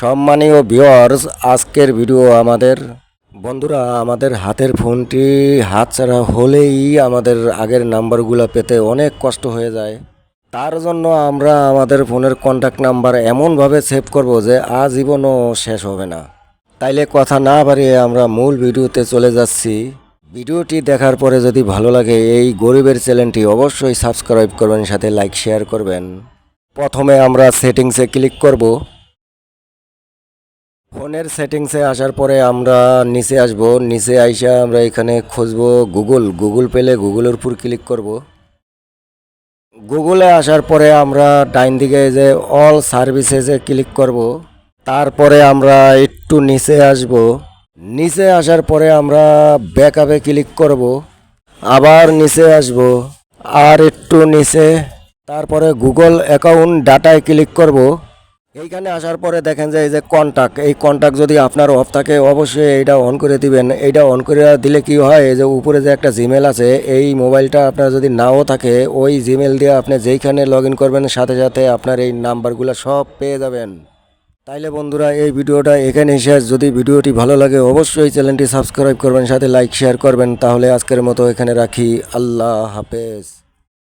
সম্মানীয় ভিউয়ার্স আজকের ভিডিও আমাদের, বন্ধুরা আমাদের হাতের ফোনটি হাতছাড়া হলেই আমাদের আগের নাম্বারগুলো পেতে অনেক কষ্ট হয়ে যায়। তার জন্য আমরা আমাদের ফোনের কন্ট্যাক্ট নাম্বার এমনভাবে সেভ করব যে আজীবনও শেষ হবে না। তাইলে কথা না বাড়িয়ে আমরা মূল ভিডিওতে চলে যাচ্ছি। ভিডিওটি দেখার পরে যদি ভালো লাগে এই গরিবের চ্যানেলটি অবশ্যই সাবস্ক্রাইব করবেন, সাথে লাইক শেয়ার করবেন। প্রথমে আমরা সেটিংসে ক্লিক করব। ফোনের সেটিংসে আসার পরে আমরা নিচে আসব। নিচে আইসা আমরা এখানে খুঁজবো গুগল। গুগল পেলে গুগলের উপর ক্লিক করব। গুগলে আসার পরে আমরা ডাইন দিকে যে অল সার্ভিসেসে ক্লিক করব। তারপরে আমরা একটু নিচে আসব। নিচে আসার পরে আমরা ব্যাকআপে ক্লিক করব। আবার নিচে আসব। আর একটু নিচে। তারপরে গুগল অ্যাকাউন্ট ডাটায় ক্লিক করব। এইখানে আসার পরে দেখেন যে এই যে কন্টাক্ট এই কন্টাক্ট যদি আপনার অফ থাকে, অবশ্যই এইটা অন করে দিবেন। এইটা অন করে দিলে কি হয়, এই যে উপরে যে একটা জিমেল আছে, এই মোবাইলটা আপনার যদি নাও থাকে, ওই জিমেল দিয়ে আপনি যেইখানে লগ করবেন, সাথে সাথে আপনার এই নাম্বারগুলো সব পেয়ে যাবেন। তাইলে বন্ধুরা, এই ভিডিওটা এখানে শেষ। যদি ভিডিওটি ভালো লাগে, অবশ্যই চ্যানেলটি সাবস্ক্রাইব করবেন, সাথে লাইক শেয়ার করবেন। তাহলে আজকের মতো এখানে রাখি। আল্লাহ হাফেজ।